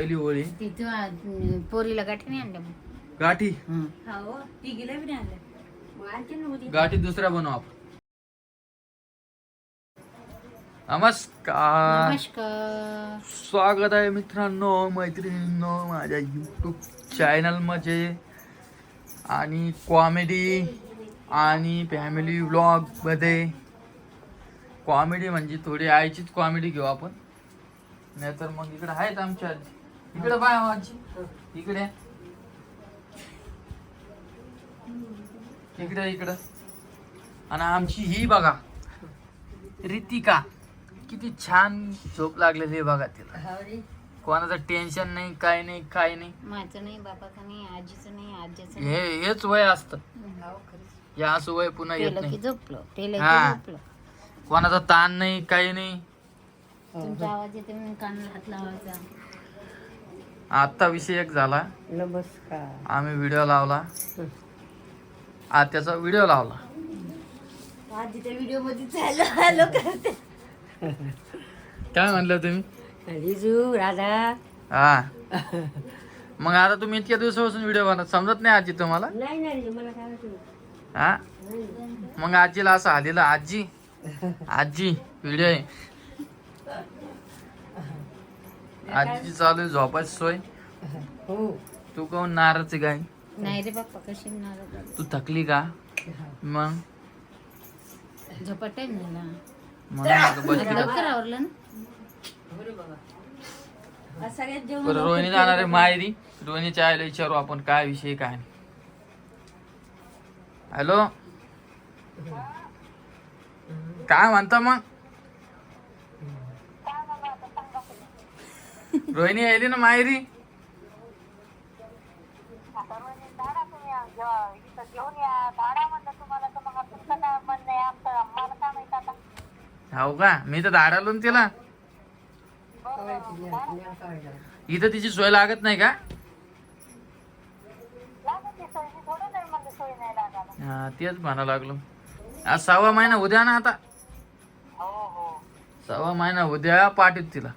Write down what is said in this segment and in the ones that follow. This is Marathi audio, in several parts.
पहिली होळी तिथं अं, पोरीला गाठी नाही मग. गाठी? हं. हो तिघीला बी नाही मग गाठी दुसऱ्या बनव आपण. नमस्कार. नमस्कार. स्वागत आहे मित्रांनो मैत्रिणींनो माझ्या यूट्यूब चॅनलमध्ये आणि कॉमेडी आणि फॅमिली व्लॉगमध्ये कॉमेडी म्हणजे थोडी आईचीच कॉमेडी घेऊ आपण. नाहीतर मग इकडे आहेत आमच्या आजी. इकडे बाय आजी इकडे. इकडे इकडं. आणि आमची ही बघा. रितिका. किती छान झोप लागलेली आहे बघा तिला. कोणाचं टेन्शन नाही काय नाही काय नाही. माझं नाही बाबाचं नाही आजीचं नाही आजीचं हे हेच वय असतं. नाही. हो. हे असं वय पुन्हा येत नाही. झोपलं पेलं हा. कोणाचा ताण नाही काही नाही. तुमचा आवाज येते म्हणून कानाला हात लावायचा. आता विषय एक झाला. नमस्कार. आम्ही व्हिडिओ लावला. आत्याचा व्हिडिओ लावला. आधी त्या व्हिडिओमध्ये झालं. हॅलो करते. काय म्हणलं तुम्ही? रिजू राधा. हा. मग आता तुम्ही इतक्या दिवसापासून व्हिडिओ बनवत समजत नाही आजी तुम्हाला? नाही नाही रिजू मला काय वाटलं हा? मग आजीला असं आलेलं आजी. आजी व्हिडिओ आहे. आजीची चालू आहे झोपायची सोय हो. तू कोण नाराज आहे काय? नाही रे बाप्पा कशी नाराज तू थकली का? मग? झोपा टाइम झाला म्हणून आता बसली. आज का? लवकर आवरलं ना. आज सगळ्यात जेवण बरं रोहिणी जाणार आहे माहेरी. रोहिणीच्या आईला विचारू आपण काय विषय काय नाही. हॅलो? काय म्हणता मग? रोहिणी यायली ना माहेरी? हो का? मी तर धाडालो ना तिला. इथं तिची सोय लागत नाही का? हा तेच म्हणा लागलो. आज सहावा महिना उद्या ना आता? सहावा महिना उद्या पाठीत तिला.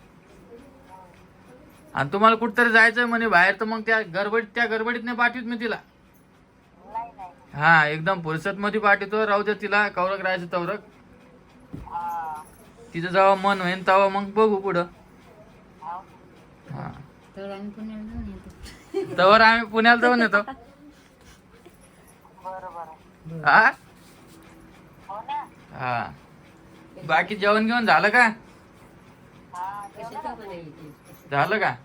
आणि तुम्हाला कुठतरी जायचंय म्हणे बाहेर तर मग त्या गडबडीत त्या गडबडीत नाही पाठवीत मी तिला. हा एकदम फुरसत मध्ये पाठवतो. राहू दे तिला कवरक राहायचं तवरक तिचं जेव्हा मन होईन तेव्हा मग बघू पुढं. हा. तर आम्ही पुण्याला जाऊन येतो. तवर आम्ही पुण्याला जाऊन येतो. हा? हा. बाकी जेवण घेऊन झालं का? झालं का?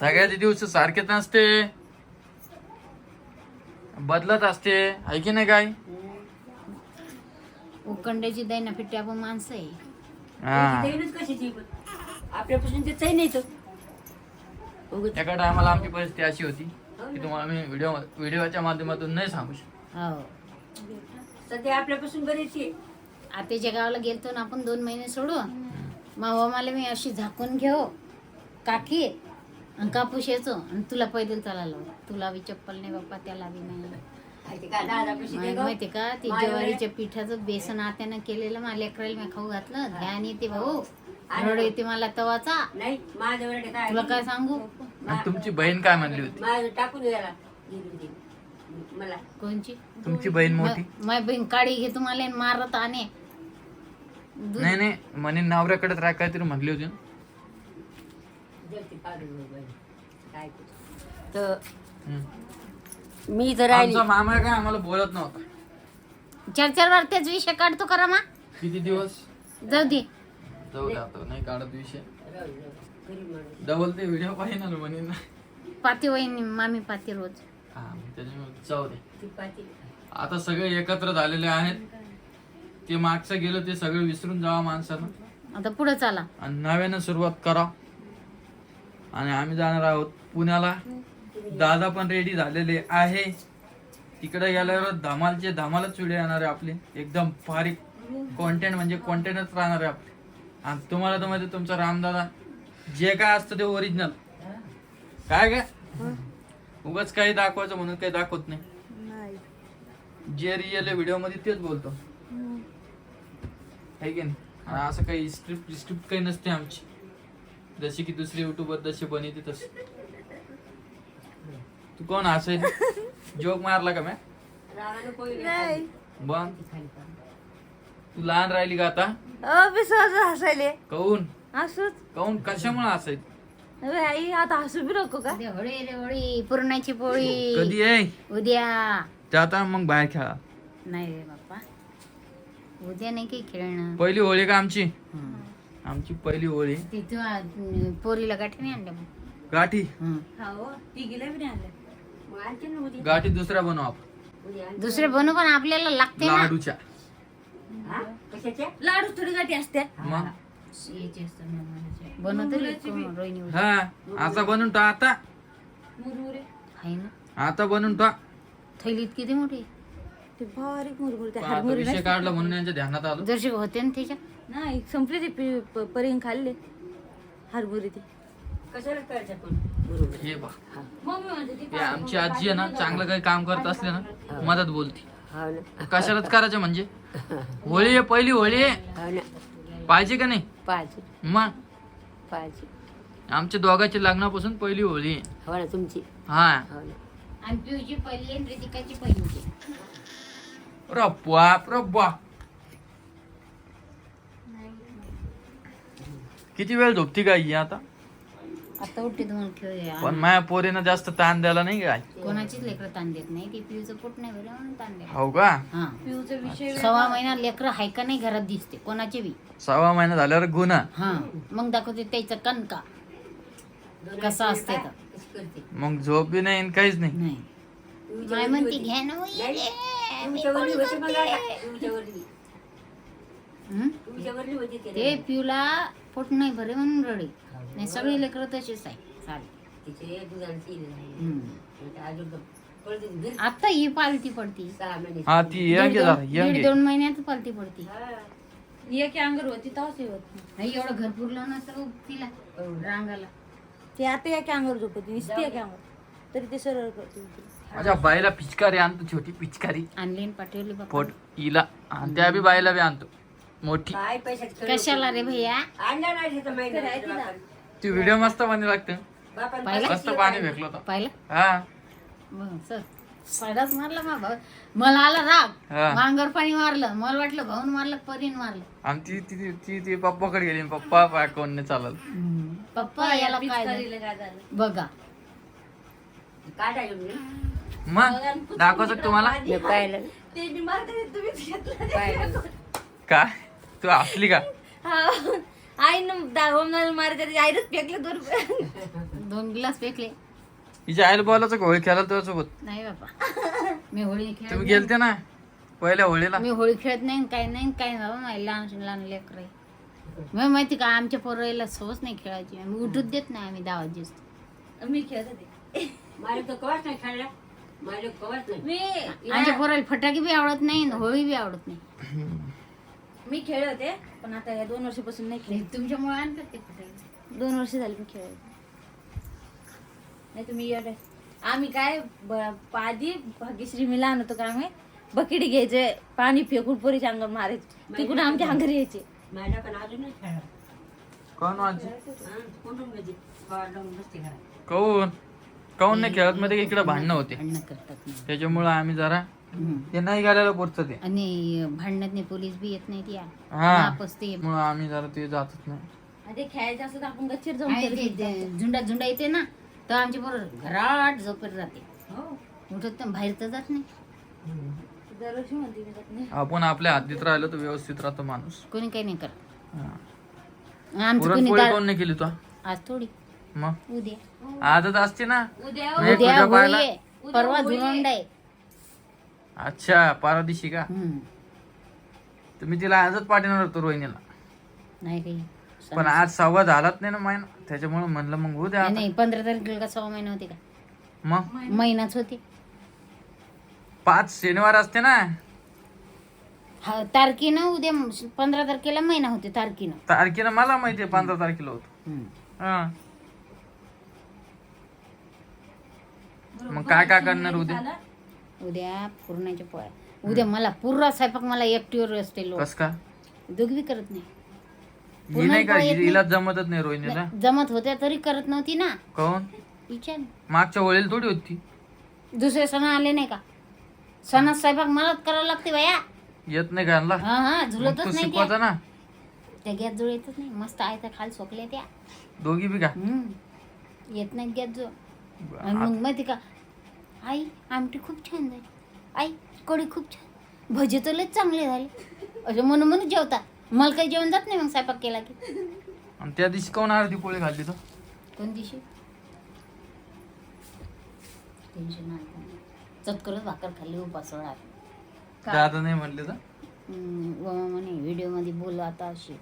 सगळ्याचे दिवस सारखेच नसते बदलत असते. आहे की नाही काय? उकंड्याची दैना फिट्टी आपण माणसं आहे. हा. देईनच कशाची पण. आपल्यापासून ते नाही तो उगाच एका टायमाला आमची परिस्थिती अशी होती. की तुम्हाला मी व्हिडिओ व्हिडिओच्या माध्यमातून नाही सांगू शकत. हो. सध्या आपल्यापासून बरेच आहे. आत्याच्या गावाला गेलतो ना आपण दोन महिने सोडू मावा मला मी अशी झाकून घेऊ. काकी आणि कापूस यायचो आणि तुला पैदल चालायला लावू. तुला बी चप्पल नाही बाप्पा त्याला बी नाही. माहिती का दादापाशी ते माहिती गाव. माहिती का ते माझ्या ज्वारीच्या पिठाचं बेसन आत्यानं केलेलं मला लेकराला मी खाऊ घातलं ध्यान येते भाऊ. रड येते मला तवाचा. नाही माझ्या वरडे काय तुला काय सांगू? आणि तुमची बहीण काय म्हणली होती माझं टाकून द्यायला गेली होती. मला कोणची तुमची बहीण मोठी माय बहीण काळी घे तुम्हाला आणि मारत आणे दूध- नाही नाही म्हणे नवऱ्याकडे राह काहीतरी म्हणली होती ना. जगती पाडून बघ. काय ते. तर हम्म. मी जर राहिली आमचा मामा काय आम्हाला बोलत नव्हता चार चार वार तेच विषय काढतो करा मा किती दिवस जाऊ दे जाऊ दे आता नाही काढत विषय. डबल ते व्हिडिओ पाहिजे ना म्हणे ना पाती वहिनी मामी पाती रोज. हा मग त्याच्यामुळे जाऊ दे. ती पाती. आता सगळे एकत्र झालेले आहेत. ते मागचं गेलं ते सगळं विसरून जावा माणसानं. आता पुढे चाला. आणि नव्यानं सुरुवात करा. आणि आम्ही जाणार आहोत पुण्याला. दादा पण रेडी झालेले आहे. तिकडे गेल्यावर धमालचे धमालच व्हिडिओ येणार आहे आपले. एकदम बारीक कॉन्टेंट म्हणजे कॉन्टेंटच राहणार आहे आपले. आणि तुम्हाला तर माहिती तुमचा रामदादा जे काय असतं ते ओरिजिनल काय काय उगाच काही दाखवायचं म्हणून काही दाखवत नाही. जे रिअल व्हिडिओमध्ये तेच बोलतो. है की नाही? आणि असं काही स्क्रिप्ट स्क्रिप्ट काही नसते आमची. जशी की दुसरे युट्यूबर जसे बनवते तसे तू कोण असेल जोक मारला का मी? नाही. बघ तू लहान राहिली का आता? अ मी सहज हसायले. काऊन? असंच? काऊन? कशामुळे असायचं अरे आई आता हसू बी नको का? उद्या होळी रे होळी. पुरणाची पोळी. कधी आहे? उद्या. जाता मग बाहेर खेळा. नाही रे बाप्पा. उद्या नाही काही खेळणं पहिली होळी का आमची. आमची पहिली होळी. तिथं पोरीला गाठी नाही आणल्या मग. गाठी? हं. हो ती गेल्या बी नाही आल्या मग आणते ना उद्या. गाठी दुसऱ्या बनवू आपण उद्या. दुसरे बनू पण आपल्याला लागते ना. लाडूच्या. हा? कशाच्या? लाडू थोडी गाठी असते मग? याचे असतात ना बनायचे. बनवतो रे कोण रोहिणी उद्या. हा आता बनवून टाक आता. मुरमुरे. आहे ना? आता बनवून टाक. थैलीत किती मोठी? ते बारीक मुरमुरे ते पण आता हरमुरे विषय नाही काढला म्हणून यांच्या ध्यानात आलं. जरशी होते ना त्याच्या नाही संपले ते पि- प- परिंग खाल्ले. हरभरे ते. कशाला करायचं पण बरोबर. हे बा मम्मी म्हणते ती हे आमची आजी आहे ना चांगलं काही काम करत असले ना मदत बोलते. कशालाच करायचं म्हणजे? होळी आहे पहिली होळी आहे. हो ना. पाहिजे का नाही? पाहिजे. मग पाहिजे. आमच्या दोघांच्या लग्नापासून पहिली होळी. आहे हो ना तुमची. हा. हो ना. आणि पिऊची पहिली आणि रितिकाची पहिली होती रब्बा रब्बा किती वेळ झोपती काय ही आता? आता उठते दोन खेळ पण माझ्या पोरीनं जास्त ताण द्यायला नाही काय? कोणाचीच लेकरं ताण देत नाही. ती पिऊचं पोट नाही भरलं म्हणून ताण हो का? हा. पिऊचा विषय सव्वा महिना लेकरं हाय का नाही घरात दिसते कोणाचे बी. सहा महिना झाल्यावर गुन्हा हा. मग दाखवते त्याचं कणका कसा असते तर. मग झोप बी नाही आणि काहीच नाही. नाही. माय म्हणते घ्या ना वही नाही. रे, मी तुमच्या वरली पोळी होती मला करते." तुमच्या वरली. हं? ते पिऊला पोट नाही भरे म्हणून रडे. नाही सगळी लेकरं तशीच आहे. चालेल. तिचे दुधाची आता ही पालती पडती. सहा महिने. हा ती यंग दीड दोन- दीड दोन महिन्यात पालती पडती. हा. एक अंगर होती हे होत. नाही. एवढं घर पुरलं नसतं बघ तिला रांगाला. ते आता एक अंगर झोपती नुसती एक अंगर. तरी ते सरळ करते माझ्या बाईला पिचकारी आणतो छोटी पिचकारी. आणली आणि पाठवली बाप्पा पोट हिला आणि त्या बी बाईला बी आणतो. मोठी. काय कशाला रे भैया? आणला नाही तिथं. महिना ती व्हिडिओ मस्त पाणी लागते. बापान पाहिलं? मस्त पाणी भेटलं होतं. पाहिलं? हा. बघ सर पहिलाच मारला मा भाऊ. मला आला राग. हा. मांगर पाणी मारलं. मला वाटलं भाऊन मारलं परीन मारलं. आणि ती ती ती ती पप्पाकडे गेली. पप्पा पाय कोण नाही चालत. पप्पा याला काय झालं? बघा. मग? दाखवतो तुम्हाला? काय? तू हसली का? हा. आईनं दाखवणार मारते आईनंच फेकले दोन रुपये. दोन गिलास फेकले. हिच्या आईला बोलायचं का? होळी खेळायला तुझ्यासोबत? नाही बापा मी होळी खेळत तुम्ही नाही. गेलते ना? पहिल्या होळीला? मी होळी खेळत नाही काही नाही काही नाही बाबा. माझी लहान लहान लेकर मग माहिती का आमच्या पोराला सवच नाही खेळायची. आम्ही उठूच देत नाही आम्ही दावात जास्त मी खेळत होते. माझ्या तर कवाच नाही खाल्ला माझ्या कवाच नाही. मी आमच्या पोराला फटाके बी आवडत नाही आणि होळी बी आवडत नाही. मी खेळले होते पण आता या दोन वर्षापासून नाही खेळ तुमच्यामुळे आणतात ते फटाके दोन वर्ष झाली मी खेळ नाही तुम्ही येडे आम्ही काय ब- आधी भाग्यश्री मी लहान होतो का आम्ही बकेटी घ्यायचे पाणी फेकून पोरीच्या अंगावर मारायचे. तिकडून आमच्या अंगावर यायचे. माझ्या पण कोण माझी? म्हणजे? कवाड लावून बसते घरात. कौन कौन नाही खेळत? मध्ये इकडे भांडणं होते. भांडणं करतात नाही त्याच्यामुळं आम्ही जरा. ते नाही घालायला पुरतं ते. आणि भांडणात नाही पोलीस बी येत नाही या. हा. वापस ते. मग आम्ही जरा ते जातच नाही. ते खेळायचं असं तर आपण गच्चीवर जाऊन ते-. ते झुंडा झुंडा येते ना तर आमची बरोबर घराट झोपेत जाते. हो. उठत तर बाहेर तर जात नाही. दरवर्षी म्हणते मी जात नाही. आपण आपल्या हद्दीत राहिलो तर व्यवस्थित राहतो माणूस. कोणी काही नाही करत. हा. आमचं कोणी पुरणपोळी नाही केली तू? आज थोडी. मग? उद्या. आजच असते ना? उद्या मी उद्या तुझ्या होळी पायाला आहे परवा धुरंड आहे. अच्छा पारा दिवशी का? हम्म. तुम्ही तिला आजच पाठवणार होतो रोहिणीला. नाही काही. पण आज सव्वा झालाच नाही ना महिना. त्याच्यामुळे म्हणलं मग होऊ द्या नाही, नाही पंधरा तारखेला का सहा महिना होते का? मग? महिनाच होते. पाच शनिवार असते ना? हा तारखेनं उद्या पंधरा तारखेला महिना होते तारखेनं. तारखेला मला माहितीये पंधरा तारखेला होतो. हा. मग काय काय करणार उद्या? उद्या पुरणाच्या पोळ्या उद्या मला पूर्ण स्वयंपाक मला एकटीवर असते लोक कस का? दोघी करत नाही. ही नाही का हिला जमतच नाही रोहिणीला? नाही, जमत होत्या तरी करत नव्हती ना. काऊन विचार. मागच्या वेळेला थोडी होती दुसरे सण आले नाही का? सणात स्वयंपाक मलाच करावं लागते बाया येत नाही का यांना? हा हा मग झुलतच नाही त्या. शिकवायचा ना. त्या गॅस जवळ येतच नाही. मस्त आहे तर खाली सोकल्या त्या. दोघी बी का? हम्म. येत नाहीत गॅस आणि मग माहिती का आई आमटी खूप छान झाली. आई कढी खूप छान. भजे तर लयच चांगले झाले. असे म्हणून म्हणून जेवतात मला काही जेवण जात नाही मग स्वयंपाक केला की. आणि त्या दिवशी काऊन अर्धी पोळी खाल्ली तर? कोण दिवशी? टेन्शन चटकरच भाकर खाल्ली उपासोळा त्या आता नाही म्हणले तर? म्हणे व्हिडिओमध्ये बोलू आता अशी.